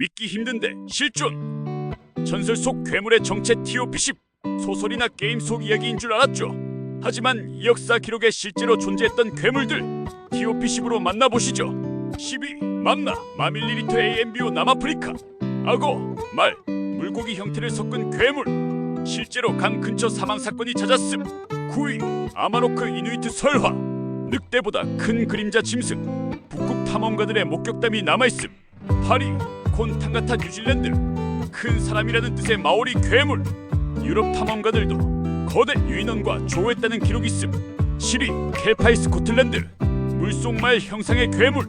믿기 힘든데 실존. 전설 속 괴물의 정체 TOP10 소설이나 게임 속 이야기인 줄 알았죠. 하지만 이 역사 기록에 실제로 존재했던 괴물들 TOP10으로 만나보시죠. 12 만나 마밀리리터 AMBO 남아프리카. 악어 말 물고기 형태를 섞은 괴물. 실제로 강 근처 사망 사건이 잦았음. 9위 아마노크 이누이트 설화. 늑대보다 큰 그림자 짐승. 북극 탐험가들의 목격담이 남아있음. 8위 콘탕가타 뉴질랜드. 큰 사람이라는 뜻의 마오리 괴물. 유럽 탐험가들도 거대 유인원과 조했다는 기록이 있음. 7위 켈파이 스코틀랜드. 물속말 형상의 괴물.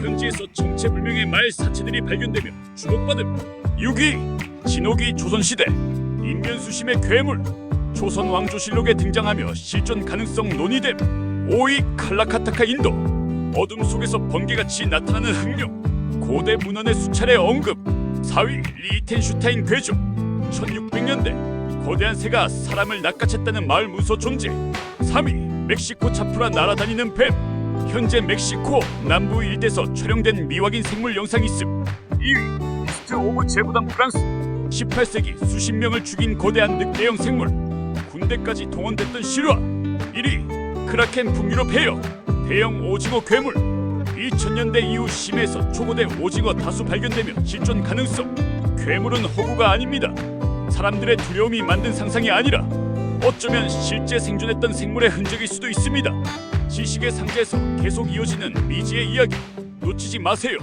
현지에서 정체불명의 말 사체들이 발견되며 주목받음. 6위 진옥이 조선시대. 인면수심의 괴물. 조선 왕조실록에 등장하며 실존 가능성 논의됨. 5위 칼라카타카 인도. 어둠 속에서 번개같이 나타나는 흑룡 고대 문헌의 수차례 언급 4위 리텐슈타인 괴조 1600년대 거대한 새가 사람을 낚아챘다는 마을 문서 존재 3위 멕시코 차프라 날아다니는 뱀 현재 멕시코 남부 일대에서 촬영된 미확인 생물 영상이 있음. 2위 스트 오브 제부당 프랑스 18세기 수십 명을 죽인 거대한 늑대형 생물 군대까지 동원됐던 실화. 1위 크라켄 북유럽 해역 대형 오징어 괴물 2000년대 이후 심해에서 초고대 오징어 다수 발견되며 실존 가능성 괴물은 허구가 아닙니다. 사람들의 두려움이 만든 상상이 아니라 어쩌면 실제 생존했던 생물의 흔적일 수도 있습니다. 지식의 상자에서 계속 이어지는 미지의 이야기 놓치지 마세요